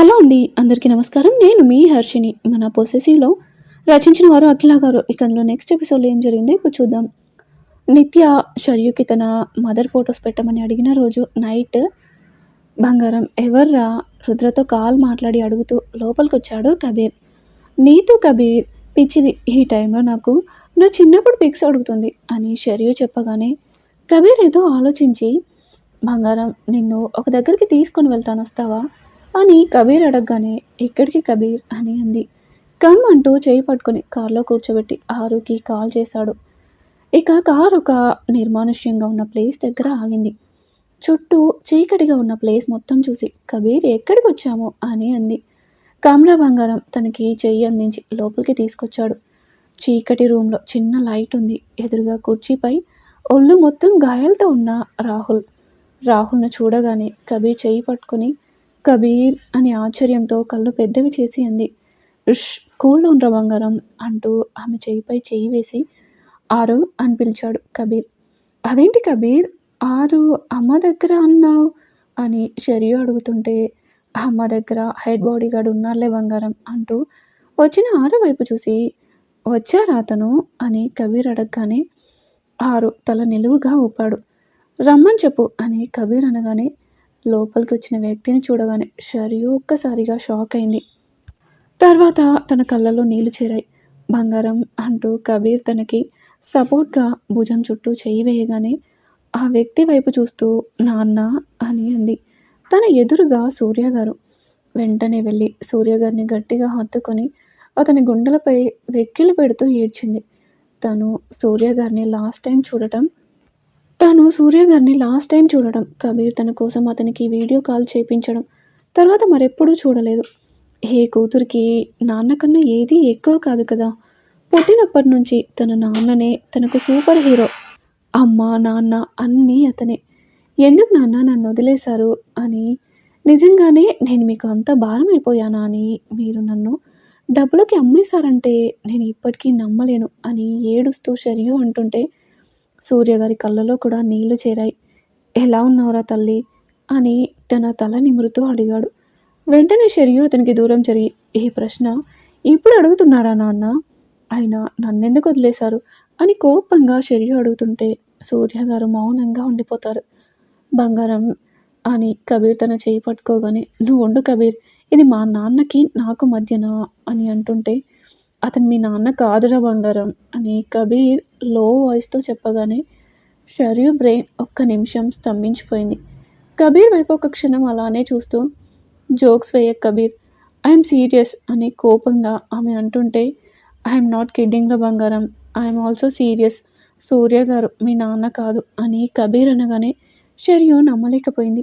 Hello అండి అందరికీ నమస్కారం. నేను మీ హర్షిని మన పొసెసివ్లో రచించిన వారు అఖిల గారు. ఇక అందులో నెక్స్ట్ ఎపిసోడ్లో ఏం జరిగిందో ఇప్పుడు చూద్దాం. నిత్య షర్యుకి తన మదర్ ఫొటోస్ పెట్టమని అడిగిన రోజు నైట్ బంగారం ఎవర్రా రుద్రతో కాల్ మాట్లాడి అడుగుతూ లోపలికి వచ్చాడు కబీర్. నీతు కబీర్ పిచ్చిది ఈ టైంలో నాకు నా చిన్నప్పుడు పిక్స్ అడుగుతుంది అని షర్యు చెప్పగానే కబీర్ ఏదో ఆలోచించి బంగారం నిన్ను ఒక దగ్గరికి తీసుకొని వెళ్తాను వస్తావా? అని కబీర్ అడగగానే ఎక్కడికి కబీర్? అని అంది. కమ్ అంటూ చేయి పట్టుకొని కారులో కూర్చోబెట్టి ఆరుకి కాల్ చేశాడు. ఇక కారు ఒక నిర్మానుష్యంగా ఉన్న ప్లేస్ దగ్గర ఆగింది. చుట్టూ చీకటిగా ఉన్న ప్లేస్ మొత్తం చూసి కబీర్ ఎక్కడికి వచ్చాము? అని అంది. కమరా బంగారం తనకి చెయ్యి అందించి లోపలికి తీసుకొచ్చాడు. చీకటి రూమ్లో చిన్న లైట్ ఉంది. ఎదురుగా కుర్చీపై ఒళ్ళు మొత్తం గాయాలతో ఉన్న రాహుల్. రాహుల్ను చూడగానే కబీర్ చెయ్యి పట్టుకొని కబీర్ అని ఆశ్చర్యంతో కళ్ళు పెద్దవి చేసి అంది. ఉష్ కూల్ డౌన్ రా బంగారం? అంటూ ఆమె చేయిపై చేయి వేసి ఆరు అని పిలిచాడు కబీర్. అదేంటి కబీర్? ఆరు అమ్మ దగ్గర అన్నావు? అని షరియు అడుగుతుంటే అమ్మ దగ్గర హెడ్ బాడీ గార్డ్ ఉన్నారులే బంగారం అంటూ వచ్చిన ఆరు వైపు చూసి వచ్చారా అతను? అని కబీర్ అడగగానే ఆరు తల నిలువుగా ఊపాడు. రమ్మని చెప్పు అని కబీర్ అనగానే లోపలికి వచ్చిన వ్యక్తిని చూడగానే షరియు ఒక్కసారిగా షాక్ అయింది. తర్వాత తన కళ్ళలో నీళ్ళు చేరాయి. బంగారం అంటూ కబీర్ తనకి సపోర్ట్గా భుజం చుట్టూ చేయి వేయగానే ఆ వ్యక్తి వైపు చూస్తూ నాన్న అని అంది. తన ఎదురుగా సూర్య గారు. వెంటనే వెళ్ళి సూర్య గారిని గట్టిగా హత్తుకొని అతని గుండెలపై వెక్కిలు పెడుతూ ఏడ్చింది. తను సూర్య గారిని లాస్ట్ టైం చూడటం తను సూర్య గారిని లాస్ట్ టైం చూడడం కబీర్ తన కోసం అతనికి వీడియో కాల్ చేయించడం తర్వాత మరెప్పుడూ చూడలేదు. ఏ కూతురికి నాన్న కన్నా ఏది ఎక్కువ కాదు కదా. పుట్టినప్పటి నుంచి తన నాన్ననే తనకు సూపర్ హీరో అమ్మ నాన్న అన్నీ అతనే. ఎందుకు నాన్న నన్ను వదిలేశారు అని నిజంగానే నేను మీకు అంత భారం అయిపోయానా అని మీరు నన్ను డబ్బులకి అమ్మేశారంటే నేను ఇప్పటికీ నమ్మలేను అని ఏడుస్తూ షరియు అంటుంటే సూర్యగారి కళ్ళలో కూడా నీళ్ళు చేరాయి. ఎలా ఉన్నావురా తల్లి? అని తన తల నిమురుతూ అడిగాడు. వెంటనే షరియు అతనికి దూరం జరిగి ఈ ప్రశ్న? ఇప్పుడు అడుగుతున్నారా నాన్న? ఆయన నన్నెందుకు వదిలేశారు? అని కోపంగా షరియు అడుగుతుంటే సూర్య గారు మౌనంగా ఉండిపోతారు. బంగారం అని కబీర్ తన చేయి పట్టుకోగానే నువ్వు ఉండు కబీర్. ఇది మా నాన్నకి నాకు మధ్యన? అని అంటుంటే అతను మీ నాన్న కాదురా బంగారం అని కబీర్లో వాయిస్తో చెప్పగానే షర్యు బ్రెయిన్ ఒక్క నిమిషం స్తంభించిపోయింది. కబీర్ వైపు ఒక క్షణం అలానే చూస్తూ జోక్స్ వేయ కబీర్. ఐఎమ్ సీరియస్ అని కోపంగా ఆమె అంటుంటే ఐఎమ్ నాట్ కిడ్డింగ్ రా బంగారం. I'm also serious. సూర్య గారు మీ నాన్న కాదు అని కబీర్ అనగానే షర్యు నమ్మలేకపోయింది.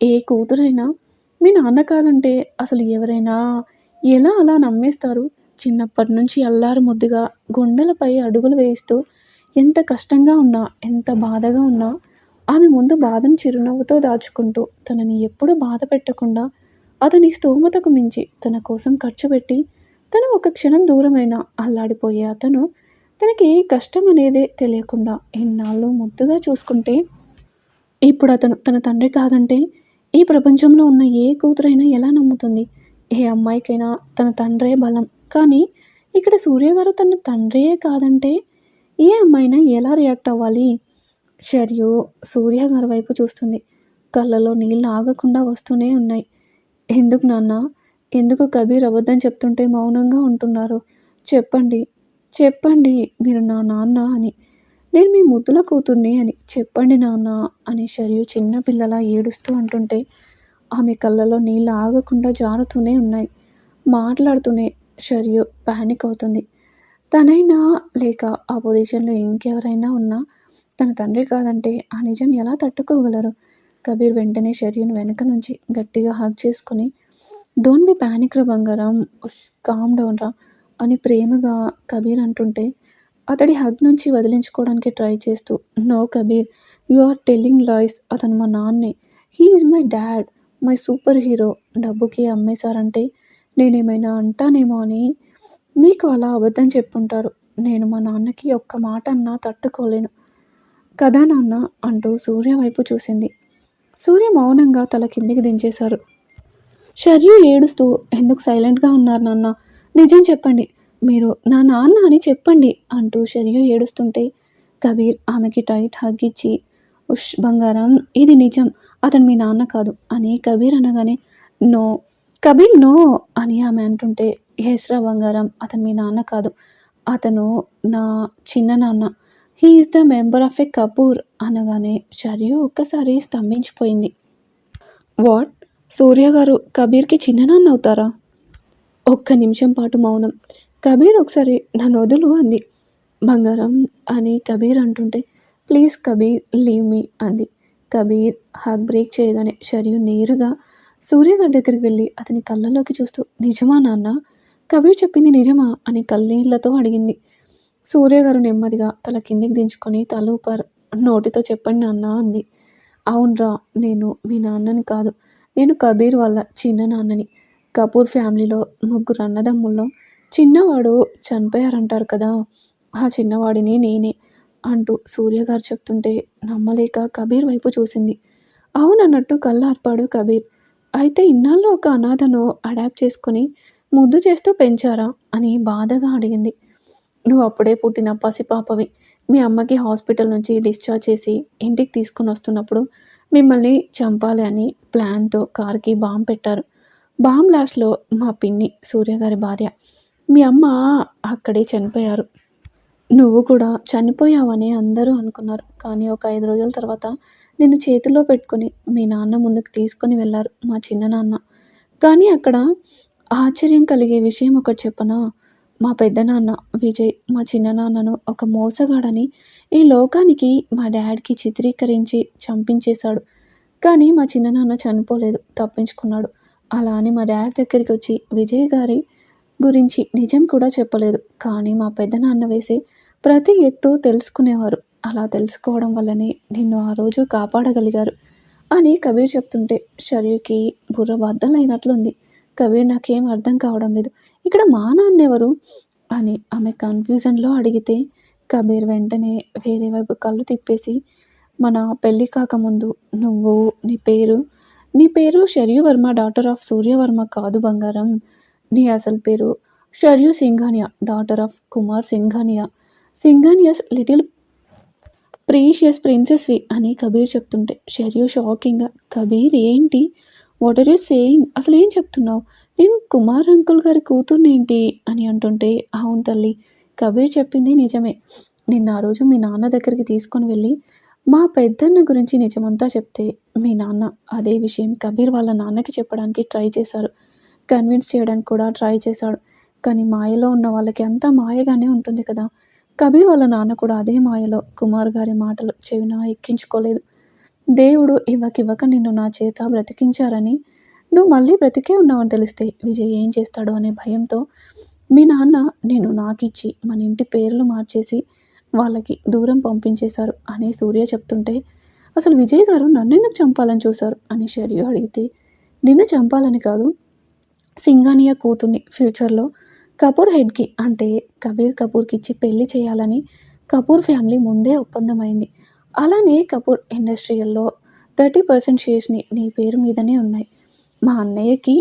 ఏ కూతురైనా మీ నాన్న కాదంటే అసలు ఎవరైనా ఎలా అలా నమ్మేస్తారు? చిన్నప్పటి నుంచి అల్లారు ముద్దుగా గుండెలపై అడుగులు వేయిస్తూ ఎంత కష్టంగా ఉన్నా ఎంత బాధగా ఉన్నా ఆమె ముందు బాధను చిరునవ్వుతో దాచుకుంటూ తనని ఎప్పుడూ బాధ పెట్టకుండా అతని స్తోమతకు మించి తన కోసం ఖర్చు పెట్టి తను ఒక క్షణం దూరమైన అల్లాడిపోయే అతను తనకి ఏ కష్టం అనేదే తెలియకుండా ఇన్నాళ్ళు ముద్దుగా చూసుకుంటే ఇప్పుడు అతను తన తండ్రి కాదంటే ఈ ప్రపంచంలో ఉన్న ఏ కూతురైనా ఎలా నమ్ముతుంది? ఏ అమ్మాయికైనా తన తండ్రే బలం కానీ ఇక్కడ సూర్యగారు తన తండ్రియే కాదంటే ఏ అమ్మాయినా ఎలా రియాక్ట్ అవ్వాలి? షర్యు సూర్య గారి వైపు చూస్తుంది. కళ్ళలో నీళ్ళు ఆగకుండా వస్తూనే ఉన్నాయి. ఎందుకు నాన్న? ఎందుకు కబీర్ అబద్ధం చెప్తుంటే మౌనంగా ఉంటున్నారు? చెప్పండి. చెప్పండి మీరు నా నాన్న అని. నేను మీ ముద్దుల కూతుర్ని అని. చెప్పండి నాన్న అని షర్యు చిన్నపిల్లలా ఏడుస్తూ అంటుంటే ఆమె కళ్ళలో నీళ్ళు ఆగకుండా జారుతూనే ఉన్నాయి. మాట్లాడుతూనే షర్యు ప్యానిక్ అవుతుంది తనైనా లేక ఆ పొజిషన్లో ఇంకెవరైనా ఉన్నా తన తండ్రి కాదంటే ఆ నిజం ఎలా తట్టుకోగలరు? కబీర్ వెంటనే షర్యును వెనక నుంచి గట్టిగా హగ్ చేసుకొని డోంట్ బి ప్యానిక్ రా బంగారం కామ్ డౌన్ రా అని ప్రేమగా కబీర్ అంటుంటే అతడి హగ్ నుంచి వదిలించుకోవడానికి ట్రై చేస్తూ no Kabir you are telling lies అతను మా నాన్నే he is my dad my superhero డబ్బుకి అమ్మేశారంటే నేనేమైనా అంటానేమో అని నీకు అలా అబద్ధం చెప్పుంటారు. నేను మా నాన్నకి ఒక్క మాట అన్నా తట్టుకోలేను. కదా నాన్న అంటూ సూర్య వైపు చూసింది. సూర్య మౌనంగా తల కిందికి దించేశారు. షర్యు ఏడుస్తూ ఎందుకు సైలెంట్గా ఉన్నారు నాన్న? నిజం చెప్పండి. మీరు నా నాన్న అని చెప్పండి అంటూ షర్యు ఏడుస్తుంటే కబీర్ ఆమెకి టైట్ హగ్ ఇచ్చి ఉష్ బంగారం ఇది నిజం. అతను మీ నాన్న కాదు అని కబీర్ అనగానే నో కబీర్ నో అని ఆమె అంటుంటే హేస్రా బంగారం అతను మీ నాన్న కాదు. అతను నా చిన్న నాన్న. He's the member of a Kapoor అనగానే షర్యు ఒక్కసారి స్తంభించిపోయింది. వాట్? సూర్య గారు కబీర్కి చిన్ననాన్న అవుతారా? ఒక్క నిమిషం పాటు మౌనం. కబీర్ ఒకసారి నన్ను వదులు అంది. బంగారం అని కబీర్ అంటుంటే ప్లీజ్ కబీర్ లీవ్ మీ అంది. కబీర్ హాక్ బ్రేక్ చేయగానే షర్యు నేరుగా సూర్య గారి దగ్గరికి వెళ్ళి అతని కళ్ళలోకి చూస్తూ నిజమా నాన్న? కబీర్ చెప్పింది నిజమా? అని కళ్ళీళ్ళతో అడిగింది. సూర్య గారు నెమ్మదిగా తల కిందికి దించుకొని తల ఊపారు నోటితో చెప్పండి నాన్న అంది. అవునరా నేను మీ నాన్నని కాదు. నేను కబీర్ వాళ్ళ చిన్న నాన్నని. కపూర్ ఫ్యామిలీలో ముగ్గురు అన్నదమ్ముల్లో చిన్నవాడు చనిపోయారంటారు కదా ఆ చిన్నవాడిని నేనే అంటూ సూర్య గారు చెప్తుంటే నమ్మలేక కబీర్ వైపు చూసింది. అవునన్నట్టు కళ్ళార్పాడు కబీర్. అయితే ఇన్నాళ్ళు ఒక అనాథను అడాప్ట్ చేసుకొని ముద్దు చేస్తూ పెంచారా అని బాధగా అడిగింది. నువ్వు అప్పుడే పుట్టిన పసిపాపవి మీ అమ్మకి హాస్పిటల్ నుంచి డిశ్చార్జ్ చేసి ఇంటికి తీసుకొని వస్తున్నప్పుడు మిమ్మల్ని చంపాలి అని ప్లాన్తో కార్కి బాంబ్ పెట్టారు. బాంబ్ లాస్ట్లో మా పిన్ని సూర్యగారి భార్య. మీ అమ్మ అక్కడే చనిపోయారు. నువ్వు కూడా చనిపోయావని అందరూ అనుకున్నారు. కానీ ఒక ఐదు రోజుల తర్వాత నిన్ను చేతిలో పెట్టుకొని మీ నాన్న ముందుకు తీసుకొని వెళ్ళారు మా చిన్న నాన్న. కానీ అక్కడ ఆశ్చర్యం కలిగే విషయం ఒకటి చెప్పనా? మా పెద్దనాన్న విజయ్ మా చిన్న నాన్నను ఒక మోసగాడని ఈ లోకానికి మా డాడ్కి చిత్రీకరించి చంపించేశాడు. కానీ మా చిన్ననాన్న చనిపోలేదు తప్పించుకున్నాడు. అలా అని మా డాడ్ దగ్గరికి వచ్చి విజయ్ గారి గురించి నిజం కూడా చెప్పలేదు. కానీ మా పెద్దనాన్న వేసే ప్రతి ఎత్తు తెలుసుకునేవారు. అలా తెలుసుకోవడం వల్లనే నిన్ను ఆ రోజు కాపాడగలిగారు. అని కబీర్ చెప్తుంటే షర్యుకి బుర్ర బద్దలైనట్లుంది. కబీర్ నాకేం అర్థం కావడం లేదు. ఇక్కడ మా నాన్నెవరు? అని ఆమె కన్ఫ్యూజన్లో అడిగితే కబీర్ వెంటనే వేరే వైపు కళ్ళు తిప్పేసి మన పెళ్ళి కాకముందు నువ్వు నీ పేరు? నీ పేరు షర్యు వర్మ డాటర్ ఆఫ్ సూర్యవర్మ కాదు బంగారం. నీ అసలు పేరు Sharyu Singhania daughter of Kumar Singhania. Singhania's little precious ప్రిన్సెస్వి అని కబీర్ చెప్తుంటే షెర్యు షాకింగ్గా కబీర్ ఏంటి? వాట్ ఆర్ యూ సేయింగ్ అసలు ఏం చెప్తున్నావు? నేను కుమార్ అంకుల్ గారి కూతుర్నేంటి? అని అంటుంటే అవును తల్లి కబీర్ చెప్పింది నిజమే. నిన్న ఆ రోజు మీ నాన్న దగ్గరికి తీసుకొని వెళ్ళి మా పెద్దన్న గురించి నిజమంతా చెప్తే మీ నాన్న అదే విషయం కబీర్ వాళ్ళ నాన్నకి చెప్పడానికి ట్రై చేశారు. కన్విన్స్ చేయడానికి కూడా ట్రై చేశాడు. కానీ మాయలో ఉన్న వాళ్ళకి అంతా మాయగానే ఉంటుంది కదా. కబీర్ వాళ్ళ నాన్న కూడా అదే మాయలో కుమార్ గారి మాటలు చెవిన ఎక్కించుకోలేదు. దేవుడు ఇవ్వకివ్వక నిన్ను నా చేత బ్రతికించారని నువ్వు మళ్ళీ బ్రతికే ఉన్నావని తెలిస్తే విజయ్ ఏం చేస్తాడో అనే భయంతో మీ నాన్న నేను నాకిచ్చి మన ఇంటి పేర్లు మార్చేసి వాళ్ళకి దూరం పంపించేశారు అని సూర్య చెప్తుంటే అసలు విజయ్ గారు నన్ను ఎందుకు చంపాలని చూశారు? అని షర్యు అడిగితే నిన్ను చంపాలని కాదు. సింగానియా కూతుర్ని ఫ్యూచర్లో కపూర్ హెడ్కి అంటే కబీర్ కపూర్కి ఇచ్చి పెళ్ళి చేయాలని కపూర్ ఫ్యామిలీ ముందే ఒప్పందమైంది. అలానే కపూర్ ఇండస్ట్రియల్లో థర్టీ పర్సెంట్ షేర్స్ని నీ పేరు మీదనే ఉన్నాయి. మా అన్నయ్యకి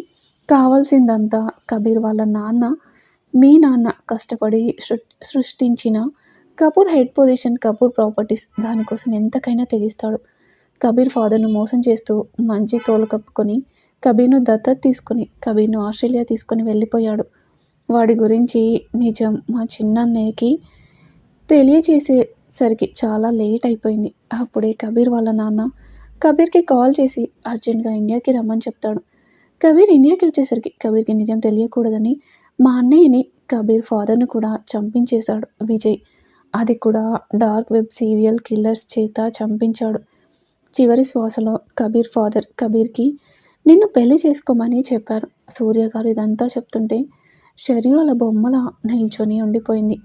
కావాల్సిందంతా కబీర్ వాళ్ళ నాన్న మీ నాన్న కష్టపడి సృష్టించిన Kapoor head position Kapoor properties దానికోసం ఎంతకైనా తెగిస్తాడు. కబీర్ ఫాదర్ను మోసం చేస్తూ మంచి తోలు కప్పుకొని కబీర్ను దత్తత తీసుకొని కబీర్ను ఆస్ట్రేలియా తీసుకొని వెళ్ళిపోయాడు. వాడి గురించి నిజం మా చిన్నన్నయ్యకి తెలియచేసేసరికి చాలా లేట్ అయిపోయింది. అప్పుడే కబీర్ వాళ్ళ నాన్న కబీర్కి కాల్ చేసి అర్జెంట్గా ఇండియాకి రమ్మని చెప్తాడు. కబీర్ ఇండియాకి వచ్చేసరికి కబీర్కి నిజం తెలియకూడదని మా అన్నయ్యని కబీర్ ఫాదర్ను కూడా చంపించేశాడు విజయ్. అది కూడా డార్క్ వెబ్ సీరియల్ కిల్లర్స్ చేత చంపించాడు. చివరి శ్వాసలో కబీర్ ఫాదర్ కబీర్కి నిన్ను పెళ్ళి చేసుకోమని చెప్పారు. సూర్య గారు ఇదంతా చెప్తుంటే షర్యుల బొమ్మల నిల్చొని ఉండిపోయింది.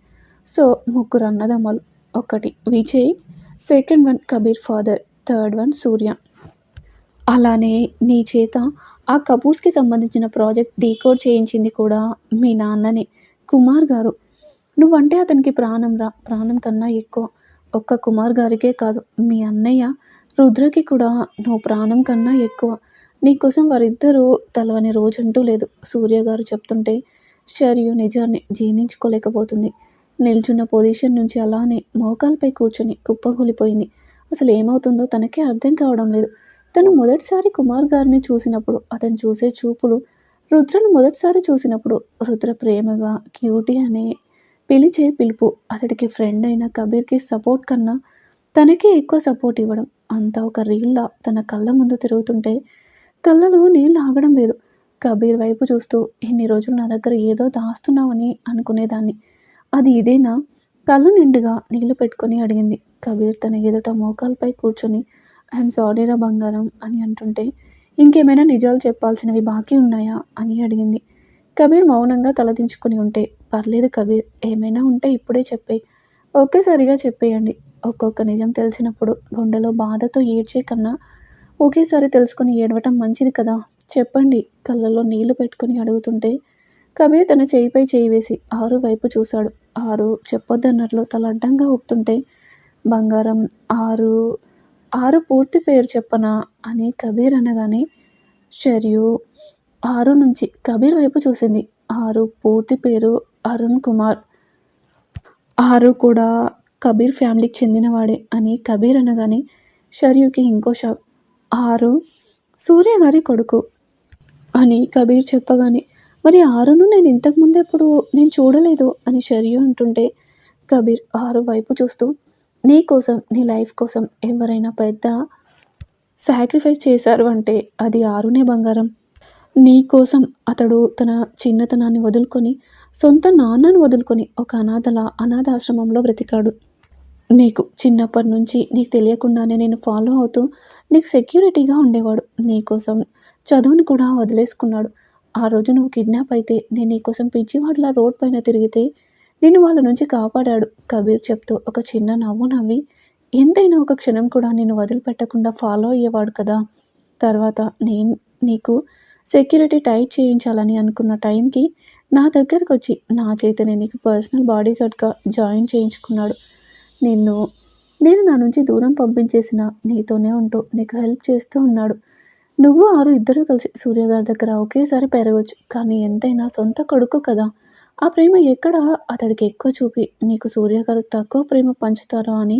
సో ముగ్గురు అన్నదమ్మలు ఒకటి Vijay second one Kabir father third one Surya. అలానే నీ చేత ఆ కపూర్స్కి సంబంధించిన ప్రాజెక్ట్ డీకోడ్ చేయించింది కూడా మీ నాన్ననే కుమార్ గారు. నువ్వంటే అతనికి ప్రాణం రా ప్రాణం కన్నా ఎక్కువ. ఒక్క కుమార్ గారికే కాదు మీ అన్నయ్య రుద్రకి కూడా నువ్వు ప్రాణం కన్నా ఎక్కువ. నీకోసం వారిద్దరూ తలవని రోజంటూ లేదు సూర్య గారు చెప్తుంటే షర్యు నిజాన్ని జీర్ణించుకోలేకపోతుంది. నిల్చున్న పొజిషన్ నుంచి అలానే మోకాలపై కూర్చొని కుప్పగూలిపోయింది అసలు ఏమవుతుందో తనకే అర్థం కావడం లేదు. తను మొదటిసారి కుమార్ గారిని చూసినప్పుడు అతను చూసే చూపులు రుద్రను మొదటిసారి చూసినప్పుడు రుద్ర ప్రేమగా క్యూటీ అనే పిలిచే పిలుపు అతడికి ఫ్రెండ్ అయిన కబీర్కి సపోర్ట్ కన్నా తనకే ఎక్కువ సపోర్ట్ ఇవ్వడం. అంతా ఒక రీల్లా తన కళ్ళ ముందు తిరుగుతుంటే కళ్ళలో నీళ్ళు ఆగడం లేదు. కబీర్ వైపు చూస్తూ ఇన్ని రోజులు నా దగ్గర ఏదో దాస్తున్నావని అనుకునేదాన్ని. అది ఇదేనా? కళ్ళు నిండుగా నీళ్ళు పెట్టుకొని అడిగింది. కబీర్ తన ఎదుట మోకాలపై కూర్చొని ఐఎమ్ సారీరా బంగారం అని అంటుంటే ఇంకేమైనా నిజాలు చెప్పాల్సినవి బాకీ ఉన్నాయా? అని అడిగింది. కబీర్ మౌనంగా తలదించుకుని ఉంటే పర్లేదు కబీర్ ఏమైనా ఉంటే ఇప్పుడే చెప్పే ఒకేసారిగా చెప్పేయండి. ఒక్కొక్క నిజం తెలిసినప్పుడు గుండెలో బాధతో ఏడ్చే కన్నా ఒకేసారి తెలుసుకొని ఏడవటం మంచిది కదా. చెప్పండి కళ్ళలో నీళ్ళు పెట్టుకుని అడుగుతుంటే కబీర్ తన చేయిపై చేయి వేసి ఆరు వైపు చూశాడు. ఆరు చెప్పొద్దన్నట్లు తల అడ్డంగా ఊపుతుంటే బంగారం ఆరు ఆరు పూర్తి పేరు చెప్పనా అని కబీర్ అనగానే షర్యు ఆరు నుంచి కబీర్ వైపు చూసింది. ఆరు పూర్తి పేరు అరుణ్ కుమార్. ఆరు కూడా కబీర్ ఫ్యామిలీకి చెందినవాడే అని కబీర్ అనగానే షర్యుకి ఇంకో షాక్. ఆరు సూర్య గారి కొడుకు. అని కబీర్ చెప్పగానే మరి ఆరును నేను ఇంతకు ముందు ఎప్పుడు నేను చూడలేదు అని షర్యు అంటుంటే కబీర్ ఆరు వైపు చూస్తూ నీ కోసం నీ లైఫ్ కోసం ఎవరైనా పెద్ద సాక్రిఫైస్ చేశారు అంటే అది ఆరునే బంగారం. నీ కోసం అతడు తన చిన్నతనాన్ని వదులుకొని సొంత నాన్నను వదులుకొని ఒక అనాథల అనాథాశ్రమంలో బ్రతికాడు. నీకు చిన్నప్పటి నుంచి నీకు తెలియకుండానే నేను ఫాలో అవుతూ నీకు సెక్యూరిటీగా ఉండేవాడు. నీకోసం చదువుని కూడా వదిలేసుకున్నాడు. ఆ రోజు నువ్వు కిడ్నాప్ అయితే నేను నీకోసం పిచ్చివాడిలా రోడ్ పైన తిరిగితే నిన్ను వాళ్ళ నుంచి కాపాడాడు కబీర్ చెప్తూ ఒక చిన్న నవ్వు నవ్వి. ఎంతైనా ఒక క్షణం కూడా నిన్ను వదిలిపెట్టకుండా ఫాలో అయ్యేవాడు కదా. తర్వాత నేను నీకు సెక్యూరిటీ టైట్ చేయించాలని అనుకున్న టైంకి నా దగ్గరకు వచ్చి నా చేతనే నీకు పర్సనల్ బాడీ గార్డ్గా జాయిన్ చేయించుకున్నాడు. నిన్ను నేను నా నుంచి దూరం పంపించేసిన నీతోనే ఉంటూ నీకు హెల్ప్ చేస్తూ ఉన్నాడు. నువ్వు ఆరు ఇద్దరు కలిసి సూర్యగారి దగ్గర ఒకేసారి పెరగవచ్చు కానీ ఎంతైనా సొంత కొడుకు కదా. ఆ ప్రేమ ఎక్కడ? అతడికి ఎక్కువ చూపి నీకు సూర్యగారు తక్కువ ప్రేమ పంచుతారో అని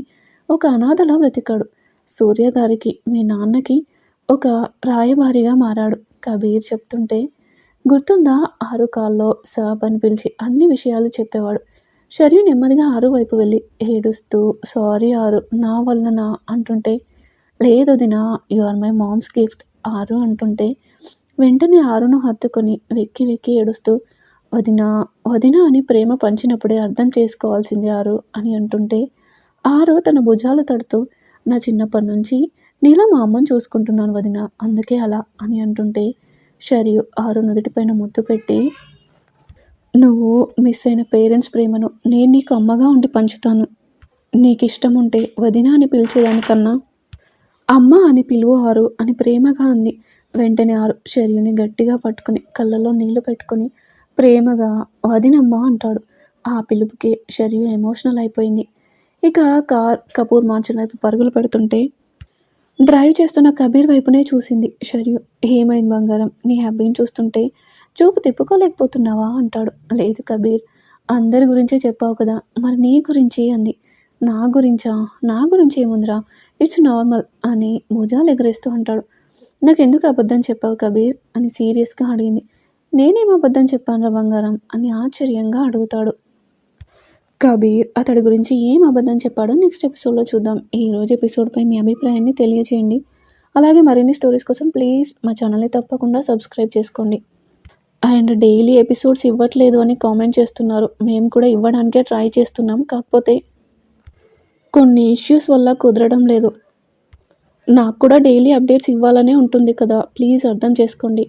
ఒక అనాథలా బ్రతికాడు సూర్యగారికి మీ నాన్నకి ఒక రాయబారిగా మారాడు. కబీర్ చెప్తుంటే గుర్తుందా? ఆరు కాల్లో సాబ్ అని పిలిచి అన్ని విషయాలు చెప్పేవాడు. షరీ నెమ్మదిగా ఆరు వైపు వెళ్ళి ఏడుస్తూ సారీ ఆరు నా వలన అంటుంటే లేదు Dina you are my mom's gift. ఆరు అంటుంటే వెంటనే ఆరును హత్తుకొని వెక్కి వెక్కి ఏడుస్తూ వదిన వదిన అని ప్రేమ పంచినప్పుడే అర్థం చేసుకోవాల్సింది ఆరు అని అంటుంటే ఆరు తన భుజాలు తడుతూ నా చిన్నప్పటి నుంచి నీలా మా అమ్మని చూసుకుంటున్నాను వదిన అందుకే అలా అని అంటుంటే షరియు ఆరు నుదుటిపైన ముద్దు పెట్టి నువ్వు మిస్ అయిన పేరెంట్స్ ప్రేమను నేను నీకు అమ్మగా ఉండి పంచుతాను. నీకు ఇష్టం ఉంటే వదిన అని పిలిచేదానికన్నా అమ్మ అని పిలువు ఆరు అని ప్రేమగా అంది. వెంటనే ఆరు షర్యుని గట్టిగా పట్టుకుని కళ్ళలో నీళ్ళు పెట్టుకుని ప్రేమగా వదినమ్మ అంటాడు. ఆ పిలుపుకి షర్యు ఎమోషనల్ అయిపోయింది. ఇక కార్ కపూర్ మార్చిన వైపు పరుగులు పెడుతుంటే డ్రైవ్ చేస్తున్న కబీర్ వైపునే చూసింది. షర్యు ఏమైంది బంగారం? నీ హ్యాబీని చూస్తుంటే చూపు తిప్పుకోలేకపోతున్నావా? అంటాడు. లేదు కబీర్ అందరి గురించే చెప్పావు కదా. మరి నీ గురించి అంది. నా గురించా? నా గురించి ఏముందిరా ఇట్స్ నార్మల్ అని భుజాలు ఎగరేస్తూ ఉంటాడు నాకు ఎందుకు అబద్ధం చెప్పావు కబీర్? అని సీరియస్గా అడిగింది. నేనేం అబద్ధం చెప్పానురా బంగారం? అని ఆశ్చర్యంగా అడుగుతాడు. కబీర్ అతడి గురించి ఏం అబద్ధం చెప్పాడో నెక్స్ట్ ఎపిసోడ్లో చూద్దాం. ఈ రోజు ఎపిసోడ్పై మీ అభిప్రాయాన్ని తెలియజేయండి. అలాగే మరిన్ని స్టోరీస్ కోసం ప్లీజ్ మా ఛానల్ని తప్పకుండా సబ్స్క్రైబ్ చేసుకోండి. అండ్ డైలీ ఎపిసోడ్స్ ఇవ్వట్లేదు అని కామెంట్ చేస్తున్నారు. మేము కూడా ఇవ్వడానికే ట్రై చేస్తున్నాం. కాకపోతే కొన్ని ఇష్యూస్ వల్ల కుదరడం లేదు. నాకు కూడా డైలీ అప్డేట్స్ ఇవ్వాలనే ఉంటుంది కదా. ప్లీజ్ అర్థం చేసుకోండి.